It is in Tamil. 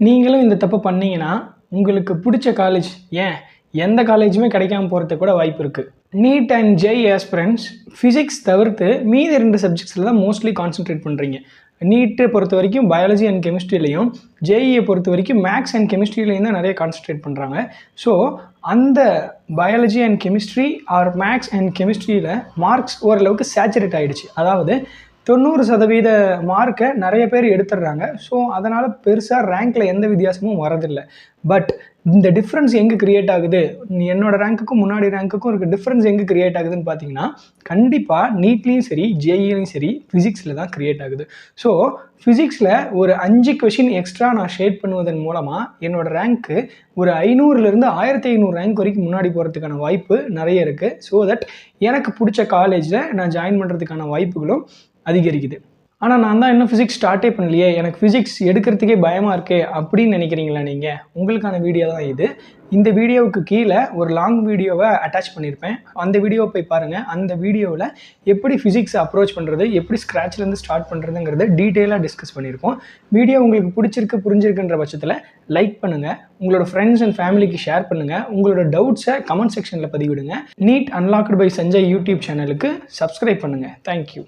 நீங்களும் இந்த தப்பு பண்ணீங்கன்னா உங்களுக்கு பிடிச்ச காலேஜ் ஏன்? எந்த காலேஜுமே கிடைக்காம போகிறதுக்கு கூட வாய்ப்பு இருக்குது NEET and JEE aspirants physics தவிர்த்து மீதி ரெண்டு சப்ஜெக்ட்ஸில் தான் மோஸ்ட்லி கான்சென்ட்ரேட் பண்ணுறீங்க நீட்டை பொறுத்த வரைக்கும் பயாலஜி அண்ட் கெமிஸ்ட்ரிலையும் ஜேஇயை பொறுத்த வரைக்கும் மேக்ஸ் அண்ட் கெமிஸ்ட்ரிலையும் தான் நிறைய கான்சென்ட்ரேட் பண்ணுறாங்க ஸோ அந்த biology and chemistry or maths and கெமிஸ்ட்ரியில் marks ஓரளவுக்கு சேச்சுரேட் ஆகிடுச்சு அதாவது தொண்ணூறு சதவீத மார்க்கை நிறைய பேர் எடுத்துடுறாங்க. ஸோ அதனால் பெருசாக ரேங்க்கில் எந்த வித்தியாசமும் வரதில்லை பட் இந்த டிஃப்ரென்ஸ் எங்கே கிரியேட் ஆகுது? என்னோட ரேங்க்குக்கும் முன்னாடி ரேங்க்குக்கும் இருக்க டிஃப்ரென்ஸ் எங்கே கிரியேட் ஆகுதுன்னு பார்த்தீங்கன்னா கண்டிப்பாக நீட்லேயும் சரி ஜேஇலையும் சரி ஃபிசிக்ஸில் தான் கிரியேட் ஆகுது. ஸோ ஃபிசிக்ஸில் ஒரு அஞ்சு கொஷின் எக்ஸ்ட்ரா நான் ஷேட் பண்ணுவதன் மூலமாக என்னோடய ரேங்க்கு ஒரு ஐநூறுலேருந்து ஆயிரத்தி ஐநூறு ரேங்க் வரைக்கும் முன்னாடி போகிறதுக்கான வாய்ப்பு நிறைய இருக்குது ஸோ தட் எனக்கு பிடிச்ச காலேஜில் நான் ஜாயின் பண்ணுறதுக்கான வாய்ப்புகளும் அதிகரிக்குது. ஆனால் நான் தான் இன்னும் ஃபிசிக்ஸ் ஸ்டார்ட்டே பண்ணலையே. எனக்கு ஃபிசிக்ஸ் எடுக்கிறதுக்கே பயமாக இருக்கே அப்படின்னு நினைக்கிறீங்களா நீங்கள் உங்களுக்கான வீடியோ தான் இது. இந்த வீடியோவுக்கு கீழே ஒரு லாங் வீடியோவை அட்டாச் பண்ணியிருப்பேன் அந்த வீடியோவை போய் பாருங்கள் அந்த வீடியோவில் எப்படி ஃபிசிக்ஸ் அப்ரோச் பண்ணுறது எப்படி ஸ்க்ராட்ச்லேருந்து ஸ்டார்ட் பண்ணுறதுங்கிறத டீட்டெயிலாக டிஸ்கஸ் பண்ணியிருக்கோம் வீடியோ உங்களுக்கு பிடிச்சிருக்கு புரிஞ்சிருக்குன்ற பட்சத்தில் லைக் பண்ணுங்கள் உங்களோட ஃப்ரெண்ட்ஸ் அண்ட் ஃபேமிலிக்கு ஷேர் பண்ணுங்கள் உங்களோட டவுட்ஸை கமெண்ட் செக்ஷனில் பதிவிடுங்க. NEET unlocked by Sanjay YouTube சேனலுக்கு சப்ஸ்கிரைப் பண்ணுங்கள் தேங்க்யூ